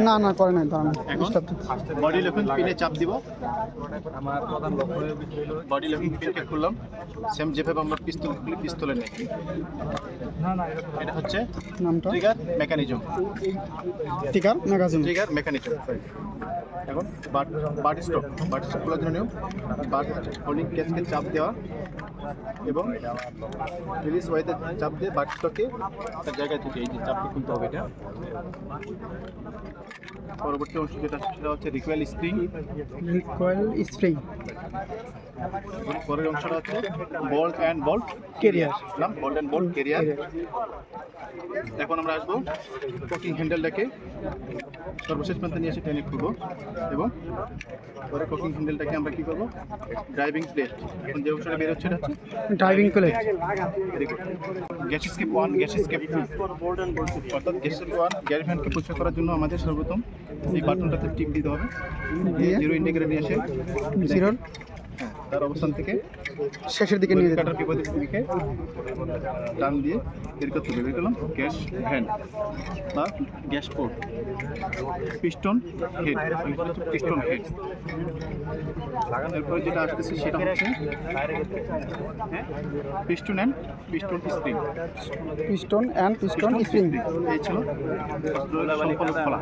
না না করে নাই দাঁড়ান বডি লকিং পিনে চাপ দিব বডি লকিং পিনকে খুললাম সেম যেভাবে আমরা পিস্তল খুলি পিস্তলে নেই এটা হচ্ছে নামটা ট্রিগার মেকানিজম টিকার ম্যাগাজিন ট্রিগার মেকানিজম এখন butt butt stop butt stop খোলার জন্য নিয়ম বাট হোল্ডিং ক্যাচকে চাপ দেওয়া এবং রিলিজ ওয়াইতে চাপ দিয়ে বাট স্টকে তার জায়গায় থেকে এই যে চাপটি খুলতে হবে এটা। পরবর্তী অংশ যেটা সেটা হচ্ছে রিকোয়েল স্প্রিং রিকয়েল স্প্রিং পরের অংশটা হচ্ছে বল্ট অ্যান্ড বল্ট কেরিয়ার নাম বল্ট অ্যান্ড বল্ট কেরিয়ার এখন আমরা আসব কোকিং হ্যান্ডেলটাকে সর্বশেষ প্রান্তে নিয়ে এসে টেনে খুলবো এবং পরে কোকিং হ্যান্ডেলটাকে আমরা কি করব? ড্রাইভিং প্লেট এখন যে অংশটা বের হচ্ছে এটা driving plate gas escape one gas escape two অর্থাৎ গ্যাস স্কেপ ওয়ান গ্যাস ভ্যানকে পরিষ্কার করার জন্য আমাদের সর্বপ্রথম এই বাটনটাতে টিপ দিতে হবে। জিরো ইন্ডিকেটার নিয়ে এসে জিরোর তার অবস্থান থেকে শেষের দিকে নিয়ে কাটার বিপরীত দিকে টান দিয়ে বের করতে হবে বের করলাম গ্যাস হ্যান্ড বা gas port piston head piston head. এরপরে যেটা আসতেছে সেটা হচ্ছে piston and piston spring. Piston and piston spring. এই ছিল সম্পূর্ণ খোলা